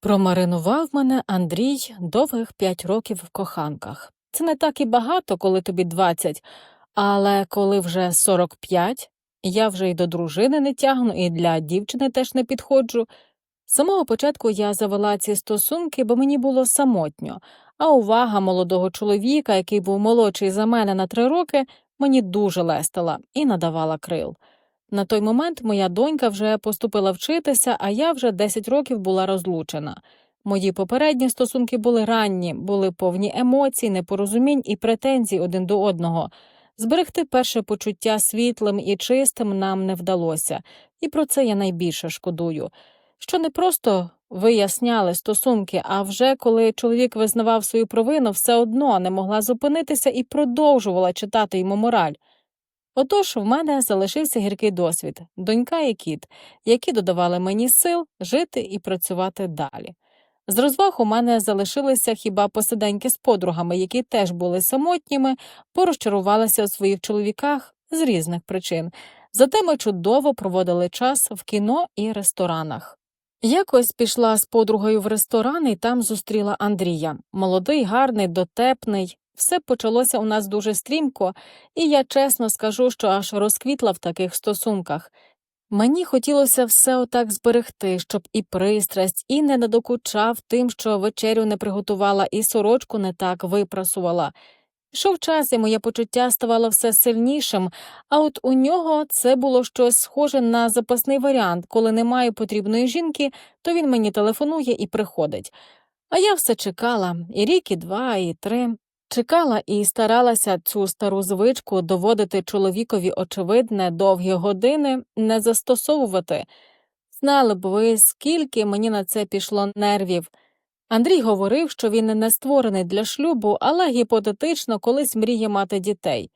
Промаринував мене Андрій довгих п'ять років в коханках. Це не так і багато, коли тобі 20, але коли вже 45, я вже й до дружини не тягну, і для дівчини теж не підходжу. З самого початку я завела ці стосунки, бо мені було самотньо, а увага молодого чоловіка, який був молодший за мене на три роки, мені дуже лестила і надавала крил. На той момент моя донька вже поступила вчитися, а я вже 10 років була розлучена. Мої попередні стосунки були ранні, були повні емоцій, непорозумінь і претензій один до одного. Зберегти перше почуття світлим і чистим нам не вдалося, і про це я найбільше шкодую. Що не просто виясняли стосунки, а вже коли чоловік визнавав свою провину, все одно не могла зупинитися і продовжувала читати йому мораль. Отож в мене залишився гіркий досвід, донька і кіт, які додавали мені сил жити і працювати далі. З розваг у мене залишилися хіба посиденьки з подругами, які теж були самотніми, порозчарувалися у своїх чоловіках з різних причин. Зате ми чудово проводили час в кіно і ресторанах. Якось пішла з подругою в ресторан і там зустріла Андрія. Молодий, гарний, дотепний. Все почалося у нас дуже стрімко, і я чесно скажу, що аж розквітла в таких стосунках. Мені хотілося все отак зберегти, щоб і пристрасть, і не надокучав тим, що вечерю не приготувала, і сорочку не так випрасувала. Йшов час, і моє почуття ставало все сильнішим, а от у нього це було щось схоже на запасний варіант коли немає потрібної жінки, то він мені телефонує і приходить. А я все чекала і рік, і два, і три. Чекала і старалася цю стару звичку доводити чоловікові очевидне довгі години не застосовувати. Знали б ви, скільки мені на це пішло нервів. Андрій говорив, що він не створений для шлюбу, але гіпотетично колись мріє мати дітей.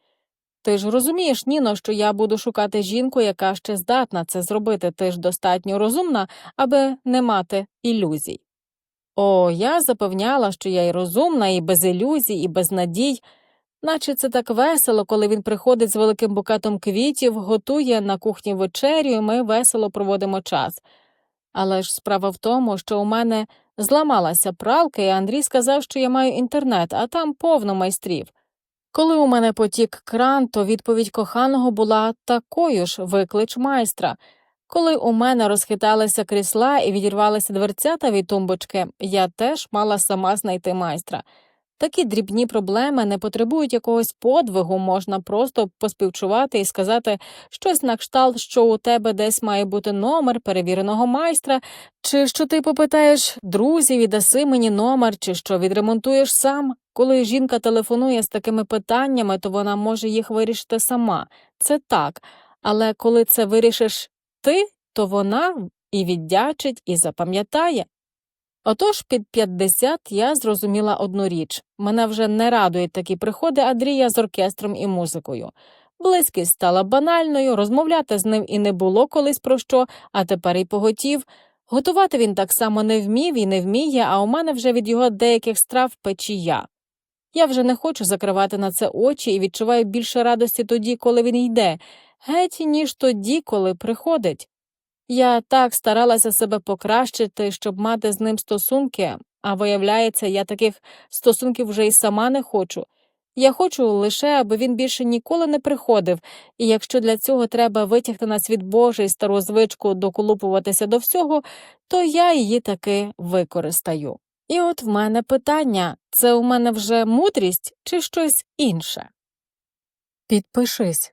Ти ж розумієш, Ніно, що я буду шукати жінку, яка ще здатна це зробити, ти ж достатньо розумна, аби не мати ілюзій. О, я запевняла, що я і розумна, і без ілюзій, і без надій, наче це так весело, коли він приходить з великим букетом квітів, готує на кухні вечерю, і ми весело проводимо час. Але ж справа в тому, що у мене зламалася пралка, і Андрій сказав, що я маю інтернет, а там повно майстрів. Коли у мене потік кран, то відповідь коханого була такою ж виклич майстра. Коли у мене розхиталися крісла і відірвалися дверцята від тумбочки, я теж мала сама знайти майстра. Такі дрібні проблеми не потребують якогось подвигу, можна просто поспівчувати і сказати щось на кшталт, що у тебе десь має бути номер перевіреного майстра, чи що ти попитаєш друзів і даси мені номер, чи що відремонтуєш сам. Коли жінка телефонує з такими питаннями, то вона може їх вирішити сама. Це так. Але коли це вирішиш ти, то вона і віддячить, і запам'ятає. Отож під 50 я зрозуміла одну річ мене вже не радують такі приходи Андрія з оркестром і музикою. Близькість стала банальною, розмовляти з ним і не було колись про що, а тепер і поготів. Готувати він так само не вмів і не вміє, а у мене вже від його деяких страв печія. Я вже не хочу закривати на це очі і відчуваю більше радості тоді, коли він йде, геть ніж тоді, коли приходить. Я так старалася себе покращити, щоб мати з ним стосунки, а виявляється, я таких стосунків вже й сама не хочу. Я хочу лише, аби він більше ніколи не приходив, і якщо для цього треба витягти на світ Божий стару звичку доколупуватися до всього, то я її таки використаю. І от в мене питання це у мене вже мудрість чи щось інше? Підпишись,